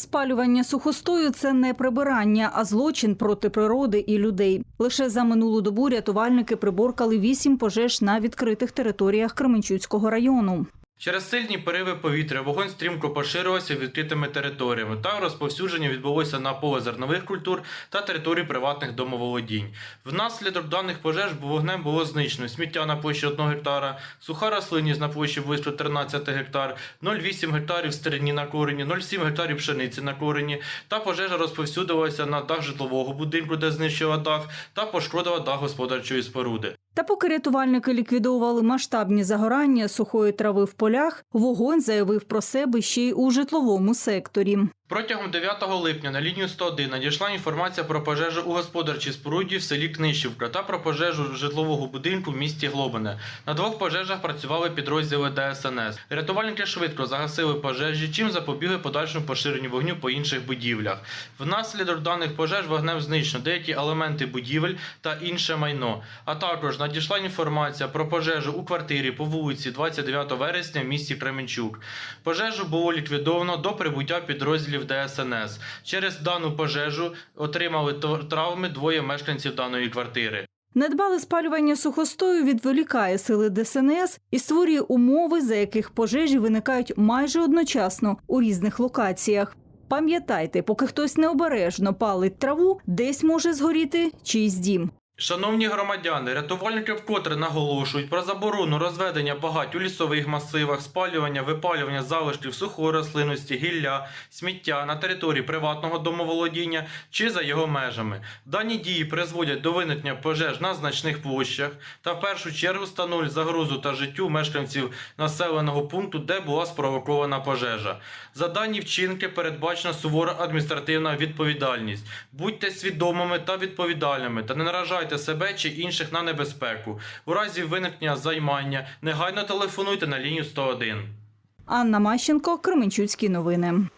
Спалювання сухостою це не прибирання, а злочин проти природи і людей. Лише за минулу добу рятувальники приборкали вісім пожеж на відкритих територіях Кременчуцького району. Через сильні пориви повітря вогонь стрімко поширювався відкритими територіями та розповсюдження відбулося на поле зернових культур та території приватних домоволодінь. Внаслідок даних пожеж вогнем було знищено сміття на площі 1 гектара, суха рослинність на площі близько 13 гектар, 0,8 гектарів стерні на корені, 0,7 гектарів пшениці на корені. Та пожежа розповсюдилася на дах житлового будинку, де знищила дах, та пошкодила дах господарчої споруди. Та поки рятувальники ліквідовували масштабні загорання сухої трави в полях, вогонь заявив про себе ще й у житловому секторі. Протягом 9 липня на лінію 101 надійшла інформація про пожежу у господарчій споруді в селі Книщівка та про пожежу житлового будинку в місті Глобине. На двох пожежах працювали підрозділи ДСНС. Рятувальники швидко загасили пожежі, чим запобігли подальшому поширенню вогню по інших будівлях. Внаслідок даних пожеж вогнем знищено деякі елементи будівель та інше майно. А також надійшла інформація про пожежу у квартирі по вулиці 29 вересня в місті Кременчук. Пожежу було ліквідовано до прибуття підрозділів ДСНС. Через дану пожежу отримали травми двоє мешканців даної квартири. Недбале спалювання сухостою відволікає сили ДСНС і створює умови, за яких пожежі виникають майже одночасно у різних локаціях. Пам'ятайте, поки хтось необережно палить траву, десь може згоріти чийсь дім. Шановні громадяни, рятувальники вкотре наголошують про заборону розведення багать у лісових масивах, спалювання, випалювання залишків сухої рослинності, гілля, сміття на території приватного домоволодіння чи за його межами. Дані дії призводять до виникнення пожеж на значних площах та в першу чергу становлять загрозу та життю мешканців населеного пункту, де була спровокована пожежа. За дані вчинки передбачена сувора адміністративна відповідальність. Будьте свідомими та відповідальними та не наражайте себе чи інших на небезпеку. У разі виникнення займання негайно телефонуйте на лінію 101. Анна Мащенко, Кременчуцькі новини.